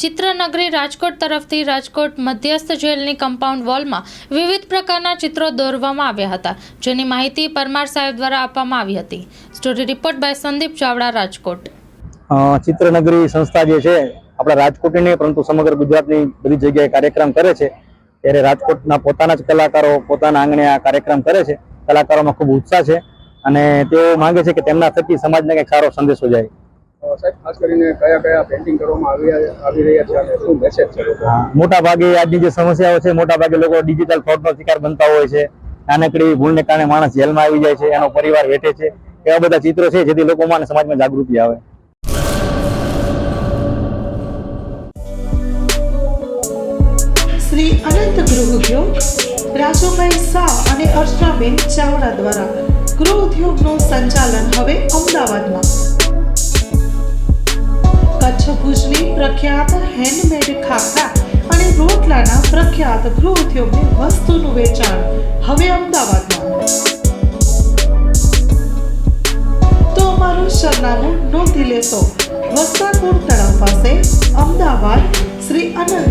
ચિત્રનગરી રાજકોટ તરફથી રાજકોટ મધ્યસ્થ જેલની કમ્પાઉન્ડ વોલમાં વિવિધ પ્રકારના ચિત્રો દોરવામાં આવ્યા હતા, જેની માહિતી પરમાર સાહેબ દ્વારા આપવામાં આવી હતી. Story report by Sandeep Chavda, Rajkot. Chitranagari સંસ્થા જે છે, આપણા રાજકોટની નહીં, પરંતુ સમગ્ર ગુજરાતની બધી જગ્યાએ કાર્યક્રમ કરે છે. ત્યારે રાજકોટના પોતાના જ કલાકારો, પોતાના આંગણે આ કાર્યક્રમ કરે છે. કલાકારોમાં ખૂબ ઉત્સાહ છે અને તેઓ માંગે છે કે તેમના થકી સમાજને કંઈક સારો સંદેશો જાય. સાહેબ ખાસ કરીને કયા કયા પેઇન્ટિંગ કરવામાં આવી આવી રહ્યા છે અને શું મેસેજ છે મોટા ભાગે આજની જે સમસ્યાઓ છે મોટા ભાગે લોકો ડિજિટલ ફ્રોડનો શિકાર બનતા હોય છે. નાનકડી ભૂલને કારણે માણસ જેલમાં આવી જાય છે એનો પરિવાર હેઠે છે. એવા બધા ચિત્રો છે જેથી લોકોમાં અને સમાજમાં જાગૃતિ આવે. શ્રી અનંત ગૃહ ઉદ્યોગ રાજુભાઈ શાહ અને અર્ચનાબેન ચાવડા દ્વારા ગૃહ ઉદ્યોગનું સંચાલન હવે અમદાવાદમાં. પ્રખ્યાત હેન્ડમેડ ખાખરા અને રોટલાના પ્રખ્યાત ગૃહ ઉદ્યોગની વસ્તુનું વેચાણ હવે અમદાવાદમાં. તો અમારું સરનામું નોંધી લેશો. વસ્ત્રાપુર તળાવ પાસે અમદાવાદ શ્રી અનંત